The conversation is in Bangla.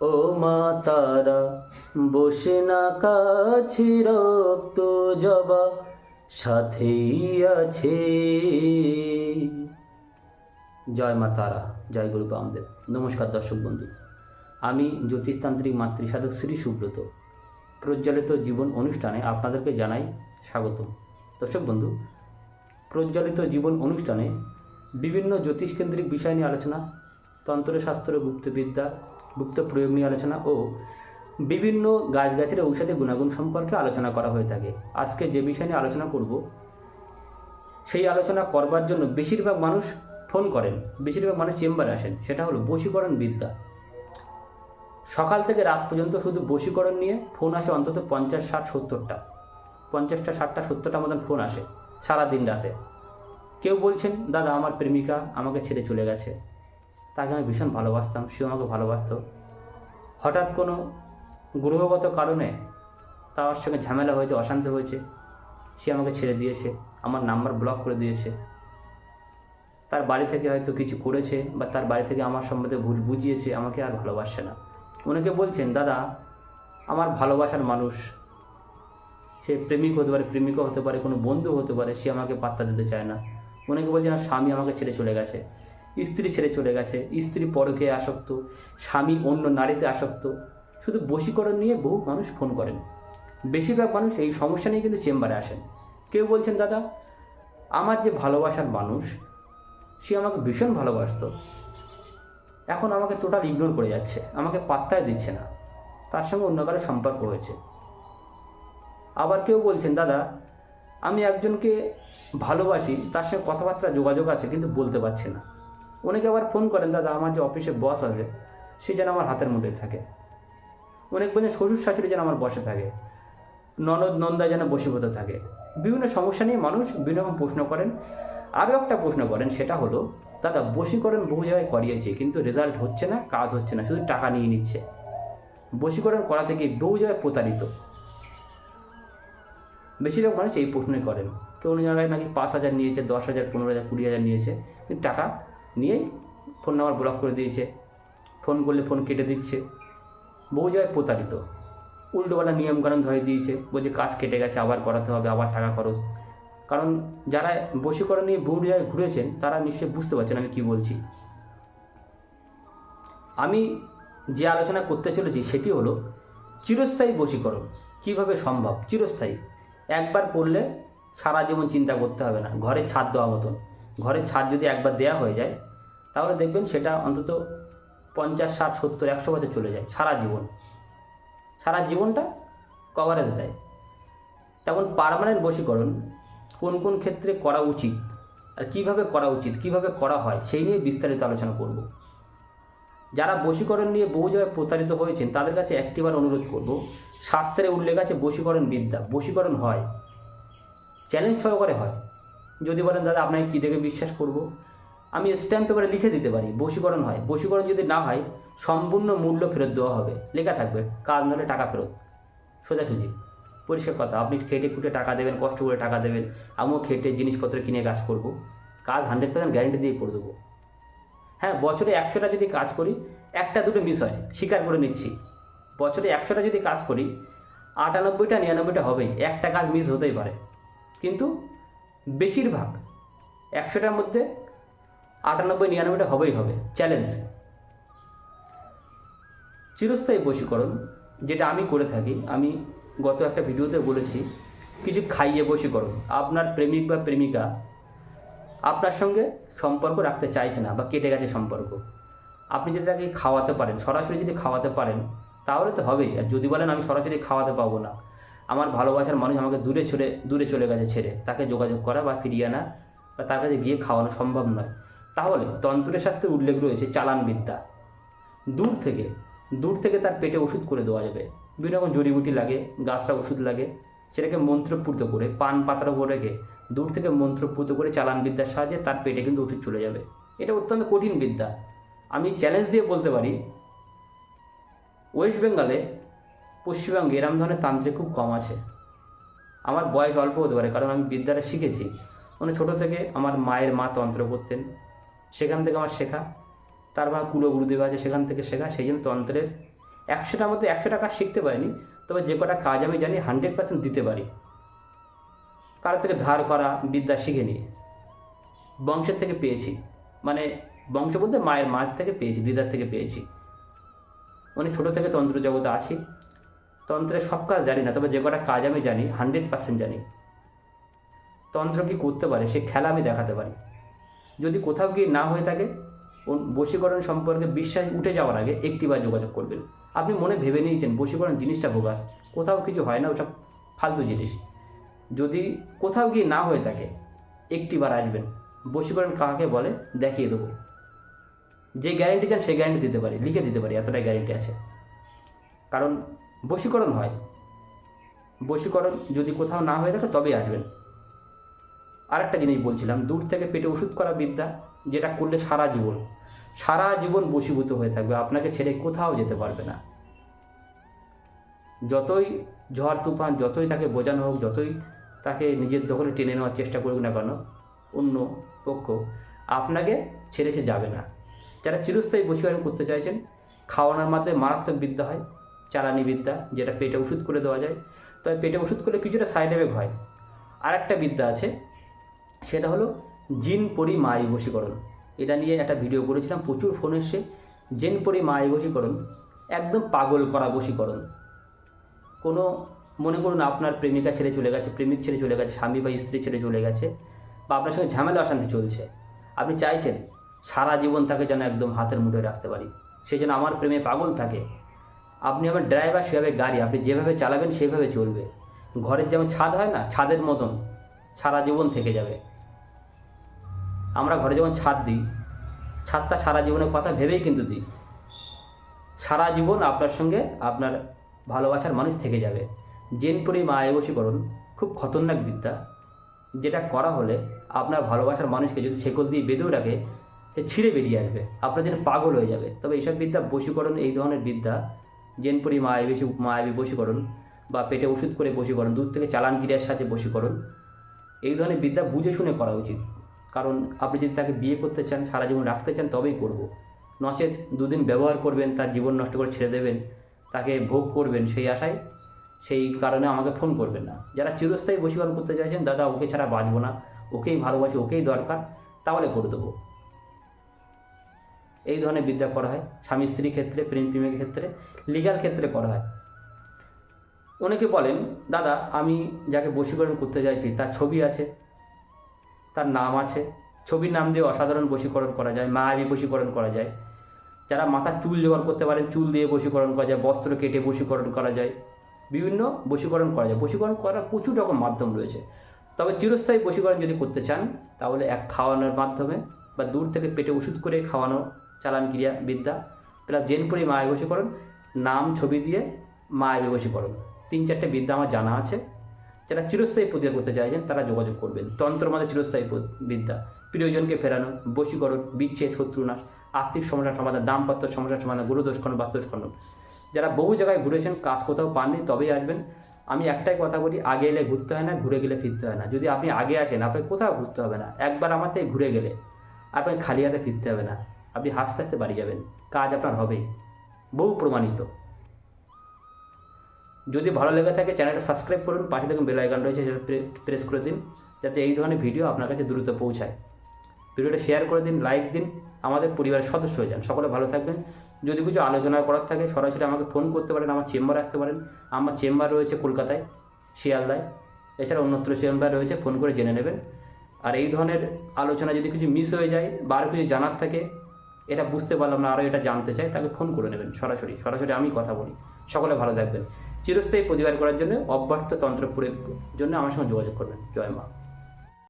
ও মা তারা, বসে না কাছে রক্ত জবা, সাথেই আছে। জয় মা তারা, জয় গুরু বামদেব। নমস্কার দর্শক বন্ধু, আমি জ্যোতিষতান্ত্রিক মাতৃসাধক শ্রী সুব্রত। প্রজ্বলিত জীবন অনুষ্ঠানে আপনাদেরকে জানাই স্বাগত দর্শক বন্ধু, প্রজ্বলিত জীবন অনুষ্ঠানে বিভিন্ন জ্যোতিষকেন্দ্রিক বিষয় নিয়ে আলোচনা, তন্ত্রশাস্ত্র, গুপ্তবিদ্যা গুপ্ত প্রয়োগ নিয়ে আলোচনা ও বিভিন্ন গাছগাছের ঔষধি গুণাগুণ সম্পর্কে আলোচনা করা হয়ে থাকে। আজকে যে বিষয় নিয়ে আলোচনা করব, সেই আলোচনা করবার জন্য বেশিরভাগ মানুষ ফোন করেন, বেশিরভাগ মানুষ চেম্বারে আসেন। সেটা হলো বশীকরণ বিদ্যা। সকাল থেকে রাত পর্যন্ত শুধু বশীকরণ নিয়ে ফোন আসে অন্তত পঞ্চাশ, ষাট, সত্তরটা। পঞ্চাশটা ষাটটা সত্তরটা মতন ফোন আসে সারা দিন রাতে। কেউ বলছেন, দাদা, আমার প্রেমিকা আমাকে ছেড়ে চলে গেছে। তাকে আমি ভীষণ ভালোবাসতাম সেও আমাকে ভালোবাসত। হঠাৎ কোনো গ্রহগত কারণে তার সঙ্গে ঝামেলা হয়েছে, অশান্তি হয়েছে, সে আমাকে ছেড়ে দিয়েছে, আমার নাম্বার ব্লক করে দিয়েছে। তার বাড়ি থেকে হয়তো কিছু করেছে বা তার বাড়ি থেকে আমার সম্বন্ধে ভুল বুঝিয়েছে, আমাকে আর ভালোবাসে না। অনেকে বলছেন, দাদা, আমার ভালোবাসার মানুষ, সে প্রেমিক হতে পারে, প্রেমিকা হতে পারে, কোনো বন্ধু হতে পারে, সে আমাকে পাত্তা দিতে চায় না। অনেকে বলছে না, স্বামী আমাকে ছেড়ে চলে গেছে। স্ত্রী ছেড়ে চলে গেছে, স্ত্রী পরকে আসক্ত, স্বামী অন্য নারীতে আসক্ত। শুধু বশীকরণ নিয়ে বহু মানুষ ফোন করেন। বেশিরভাগ মানুষ এই সমস্যা নিয়ে কিন্তু চেম্বারে আসেন। কেউ বলছেন, দাদা, আমার যে ভালোবাসার মানুষ, সে আমাকে ভীষণ ভালোবাসতো। এখন আমাকে টোটাল ইগনোর করে যাচ্ছে, আমাকে পাত্তাই দিচ্ছে না। তার সঙ্গে অন্য কারও সম্পর্ক হয়েছে। আবার কেউ বলছেন, দাদা, আমি একজনকে ভালোবাসি, তার সঙ্গে কথাবার্তা, যোগাযোগ আছে, কিন্তু বলতে পারছি না। অনেকে আবার ফোন করেন, দাদা, আমার যে অফিসে বস আছে, সে যেন আমার হাতের মুঠে থাকে। অনেক বলছেন শ্বশুর শাশুড়ি যেন আমার বসে থাকে। ননদ, নন্দা যেন বসীভূত থাকে। বিভিন্ন সমস্যা নিয়ে মানুষ বিভিন্ন রকম প্রশ্ন করেন। আরও একটা প্রশ্ন করেন, সেটা হলো, দাদা, বশীকরণ বহু জায়গায় করিয়েছি, কিন্তু রেজাল্ট হচ্ছে না, কাজ হচ্ছে না, শুধু টাকা নিয়ে নিচ্ছে। বশীকরণ করা গিয়ে বহু জায়গায় প্রতারিত। বেশিরভাগ মানুষ এই প্রশ্নই করেন। কেউ অন্য জায়গায় নাকি পাঁচ হাজার নিয়েছে, দশ হাজার, পনেরো হাজার, কুড়ি হাজার নিয়েছে। কিন্তু টাকা নিয়েই ফোন নাম্বার ব্লক করে দিয়েছে। ফোন করলে ফোন কেটে দিচ্ছে। বহু জায়গায় প্রতারিত। উল্টোপাল্টা নিয়মকানুন ধরে দিয়েছে। বলছে কাজ কেটে গেছে, আবার করাতে হবে, আবার টাকা খরচ। কারণ যারা বশীকরণ নিয়ে বহু জায়গায় ঘুরেছেন, তারা নিশ্চয়ই বুঝতে পারছেন আমি কি বলছি। আমি যে আলোচনা করতে চলেছি, সেটি হলো চিরস্থায়ী বশীকরণ। কীভাবে সম্ভব? চিরস্থায়ী। একবার করলে সারা জীবন চিন্তা করতে হবে না। ঘরে ছাদ দেওয়া মতন। ঘরের ছাদ যদি একবার দেওয়া হয়ে যায়, তাহলে দেখবেন সেটা অন্তত পঞ্চাশ, ষাট, সত্তর, একশো বছর চলে যায় সারা জীবন। সারা জীবনটা কভারেজ দেয়। তেমন পারমানেন্ট বশীকরণ কোন কোন ক্ষেত্রে করা উচিত আর কীভাবে করা উচিত, কীভাবে করা হয়, সেই নিয়ে বিস্তারিত আলোচনা করব। যারা বশীকরণ নিয়ে বহু জায়গায় প্রতারিত হয়েছেন, তাদের কাছে একটিবার অনুরোধ করব, শাস্ত্রে উল্লেখ আছে বশীকরণ বিদ্যা, বশীকরণ হয় চ্যালেঞ্জ সহকারে হয়। যদি বলেন, দাদা, আপনাকে কী দেখে বিশ্বাস করব? আমি স্ট্যাম্প পেপারে লিখে দিতে পারি, বশীকরণ হয়। বশীকরণ যদি না হয়, সম্পূর্ণ মূল্য ফেরত দেওয়া হবে। লেখা থাকবে, কাজ নাহলে টাকা ফেরত। সোজাসুজি। পরিষ্কার কথা, আপনি খেটে খুঁটে টাকা দেবেন, কষ্ট করে টাকা দেবেন, আমিও খেটে জিনিসপত্র কিনে কাজ করব। কাজ হান্ড্রেড পার্সেন্ট গ্যারেন্টি দিয়ে করে দেবো। হ্যাঁ বছরে একশোটা যদি কাজ করি, একটা দুটো মিস হয়, স্বীকার করে নিচ্ছি। বছরে একশোটা যদি কাজ করি, আটানব্বইটা, নিরানব্বইটা হবেই, একটা কাজ মিস হতেই পারে। কিন্তু বেশিরভাগ একশোটার মধ্যে আটানব্বই নিরানব্বইটা হবেই হবে। চ্যালেঞ্জ। চিরস্থায়ী বশীকরণ, যেটা আমি করে থাকি। আমি গত একটা ভিডিওতে বলেছি, কিছু খাইয়ে বশীকরণ। আপনার প্রেমিক বা প্রেমিকা আপনার সঙ্গে সম্পর্ক রাখতে চাইছে না বা কেটে গেছে সম্পর্ক। আপনি যদি তাকে খাওয়াতে পারেন, সরাসরি যদি খাওয়াতে পারেন, তাহলে তো হবেই। আর যদি বলেন আমি সরাসরি খাওয়াতে পাবো না আমার ভালোবাসার মানুষ আমাকে দূরে ছেড়ে, দূরে চলে গেছে ছেড়ে। তাকে যোগাযোগ করা বা ফিরিয়ে আনা বা তার কাছে গিয়ে খাওয়ানো সম্ভব নয়। তাহলে তন্ত্রের শাস্ত্রে উল্লেখ রয়েছে চালান বিদ্যা। দূর থেকে দূর থেকে তার পেটে ওষুধ করে দেওয়া যাবে। বিভিন্ন রকম জড়িবুটি লাগে, গাছরা ওষুধ লাগে, সেটাকে মন্ত্রপুত করে, পান পাতার উপর রেখে দূর থেকে মন্ত্রপুত করে চালান বিদ্যার সাহায্যে তার পেটে কিন্তু ওষুধ চলে যাবে। এটা অত্যন্ত কঠিন বিদ্যা। আমি চ্যালেঞ্জ দিয়ে বলতে পারি ওয়েস্ট বেঙ্গলে পশ্চিমবঙ্গে এরম ধরনের তান্ত্রিক খুব কম আছে। আমার বয়স অল্প হতে পারে, কারণ আমি বিদ্যাটা শিখেছি। মানে ছোটো থেকে আমার মায়ের মা তন্ত্র করতেন। সেখান থেকে আমার শেখা। তারপর কুলো গুরুদেব আছে, সেখান থেকে শেখা। সেই জন্য তন্ত্রের একশোটার মধ্যে একশো টাকা শিখতে পারিনি। তবে যে কটা কাজ আমি জানি, হান্ড্রেড পার্সেন্ট দিতে পারি। কারও থেকে ধার করা, বিদ্যা শিখে নিয়ে। বংশের থেকে পেয়েছি। মানে বংশ বলতে মায়ের মার থেকে পেয়েছি, দিদার থেকে পেয়েছি। মানে ছোটো থেকে তন্ত্র জগতে আছি। তন্ত্রের সব কাজ জানি না, তবে যে কটা কাজ আমি জানি, হান্ড্রেড পার্সেন্ট জানি। তন্ত্র কি করতে পারে, সে খেলা আমি দেখাতে পারি। যদি কোথাও গিয়ে না হয়ে থাকে বশীকরণ সম্পর্কে বিশ্বাস উঠে যাওয়ার আগে একটিবার যোগাযোগ করবেন। আপনি মনে ভেবে নিয়েছেন, বশীকরণ জিনিসটা বোগাস কোথাও কিছু হয় না, ওসব ফালতু জিনিস। যদি কোথাও গিয়ে না হয়ে থাকে, একটিবার আসবেন। বশীকরণ কাকে বলে, দেখিয়ে দেবো। যে গ্যারেন্টি চান সেই গ্যারেন্টি দিতে পারি, লিখে দিতে পারি, এতটাই গ্যারেন্টি আছে। কারণ বশীকরণ হয়। বশীকরণ যদি কোথাও না হয়ে থাকে তবেই আসবেন। আরেকটা জিনিস বলছিলাম, দূর থেকে পেটে ওষুধ করা বিদ্যা যেটা করলে সারা জীবন সারা জীবন বশীভূত হয়ে থাকবে, আপনাকে ছেড়ে কোথাও যেতে পারবে না। যতই ঝড় তুফান, যতই তাকে বোঝানো হোক, যতই তাকে নিজের দখলে টেনে নেওয়ার চেষ্টা করুক না কেন, অন্য পক্ষ আপনাকে ছেড়ে সে যাবে না। যারা চিরস্থায়ী বশীকরণ করতে চাইছেন, খাওয়ানোর মাধ্যমে মারাত্মক বিদ্যা হয়। চালানি বিদ্যা, যেটা পেটে ওষুধ করে দেওয়া যায়। তবে পেটে ওষুধ করলে কিছুটা সাইড এফেক্ট হয়। আর একটা বিদ্যা আছে, সেটা হলো জিন পরি মাই বশীকরণ এটা নিয়ে একটা ভিডিও করেছিলাম, প্রচুর ফোন এসে জিন পরি মাই বশীকরণ একদম পাগল করা বশীকরণ। কোনো, মনে করুন আপনার প্রেমিকা ছেড়ে চলে গেছে, প্রেমিক ছেড়ে চলে গেছে, স্বামী বা স্ত্রী ছেড়ে চলে গেছে, বা আপনার সঙ্গে ঝামেলা, অশান্তি চলছে। আপনি চাইছেন সারা জীবন তাকে যেন একদম হাতের মুঠোয় রাখতে পারি। সে যেন আমার প্রেমে পাগল থাকে। আপনি আমার ড্রাইভার সেভাবে গাড়ি, আপনি যেভাবে চালাবেন সেভাবে চলবে। ঘরের যেমন ছাদ হয় না, ছাদের মতন সারা জীবন থেকে যাবে। আমরা ঘরে যখন ছাদ দিই, ছাদটা সারা জীবনের কথা ভেবেই কিন্তু দিই। সারা জীবন আপনার সঙ্গে আপনার ভালোবাসার মানুষ থেকে যাবে। জেনপুরি মা বশীকরণ খুব খতরনাক বিদ্যা। যেটা করা হলে আপনার ভালোবাসার মানুষকে যদি শেকল দিয়ে বেঁধেও রাখে, সে ছিঁড়ে বেরিয়ে আসবে। আপনার যেন পাগল হয়ে যাবে। তবে এইসব বিদ্যা বশীকরণ, এই ধরনের বিদ্যা জেনপুরি মায়াবী মায়াবী বশীকরণ বা পেটে ওষুধ করে বশীকরণ দূর থেকে চালান ক্রিয়ার সাথে বশীকরণ এই ধরনের বিদ্যা বুঝে শুনে করা উচিত। কারণ আপনি যদি তাকে বিয়ে করতে চান, সারা জীবন রাখতে চান, তবেই করব। নচেত দুদিন ব্যবহার করবেন, তার জীবন নষ্ট করে ছেড়ে দেবেন, তাকে ভোগ করবেন সেই আশায়, সেই কারণে আমাকে ফোন করবেন না। যারা চিরস্থায়ী বশীকরণ করতে চাইছেন, দাদা, ওকে ছাড়া বাঁচবো না, ওকেই ভালোবাসি, ওকেই দরকার, তাহলে করে দেবো। এই ধরনের বিদ্যা করা হয়। স্বামী স্ত্রীর ক্ষেত্রে, প্রেম প্রেমিকের ক্ষেত্রে লিগাল ক্ষেত্রে করা হয়। অনেকে বলেন, দাদা, আমি যাকে বশীকরণ করতে চাইছি, তার ছবি আছে, তার নাম আছে। ছবির নাম দিয়ে অসাধারণ বশীকরণ করা যায়, মায়াবী বশীকরণ করা যায়। যারা মাথার চুল জোগাড় করতে পারেন, চুল দিয়ে বশীকরণ করা যায়, বস্ত্র কেটে বশীকরণ করা যায়, বিভিন্ন বশীকরণ করা যায়। বশীকরণ করার প্রচুর রকম মাধ্যম রয়েছে। তবে চিরস্থায়ী বশীকরণ যদি করতে চান, তাহলে এক খাওয়ানোর মাধ্যমে বা দূর থেকে পেটে ওষুধ করে খাওয়ানো চালান ক্রিয়া বিদ্যা। প্লাস জেনপুরি মায় বশীকরণ নাম, ছবি দিয়ে মায় বশীকরণ তিন চারটে বিদ্যা আমার জানা আছে। যারা চিরস্থায়ী প্রতিকার করতে চাইছেন, তারা যোগাযোগ করবেন। তন্ত্র মাঝে চিরস্থায়ী বিদ্যা। প্রিয়জনকে ফেরানো, বশীকরণ, বিচ্ছেদ, শত্রুনাশ, আর্থিক সমস্যার সমাধান, দাম্পত্য সমস্যার সমাধান গুরুদোষ খণ্ডন যারা বহু জায়গায় ঘুরেছেন, কাজ কোথাও পাননি, তবেই আসবেন। আমি একটাই কথা বলি, আগে এলে ঘুরতে হয় না, ঘুরে গেলে ফিরতে হয় না। যদি আপনি আগে আসেন, আপনাকে কোথাও ঘুরতে হবে না। একবার আমার থেকে ঘুরে গেলে, আপনাকে খালি হাতে ফিরতে হবে না। আপনি হাসতে হাসতে বাড়ি যাবেন। কাজ আপনার হবেই। বহু প্রমাণিত। যদি ভালো লেগে থাকে, চ্যানেলটা সাবস্ক্রাইব করুন। পাশে দেখুন বেল আইকন রয়েছে, সেটা প্রেস করে দিন, যাতে এই ধরনের ভিডিও আপনার কাছে দ্রুত পৌঁছায়। ভিডিওটা শেয়ার করে দিন লাইক দিন, আমাদের পরিবারের সদস্য হয়ে যান। সকলে ভালো থাকবেন। যদি কিছু আলোচনা করার থাকে, সরাসরি আমাকে ফোন করতে পারেন, আমার চেম্বারে আসতে পারেন। আমার চেম্বার রয়েছে কলকাতায়, শিয়ালদায়। এছাড়া অন্যত্র চেম্বার রয়েছে ফোন করে জেনে নেবেন। আর এই ধরনের আলোচনা যদি কিছু মিস হয়ে যায়, বা আরও কিছু জানার থাকে এটা বুঝতে পারলাম না আরও এটা জানতে চাই, তাকে ফোন করে নেবেন সরাসরি। সরাসরি আমি কথা বলি। সকলে ভালো থাকবেন। চিরস্থায়ী প্রতিকার করার জন্য অভ্যর্থ তন্ত্র প্রয়োগের জন্য আমার সঙ্গে যোগাযোগ করবেন। জয় মা।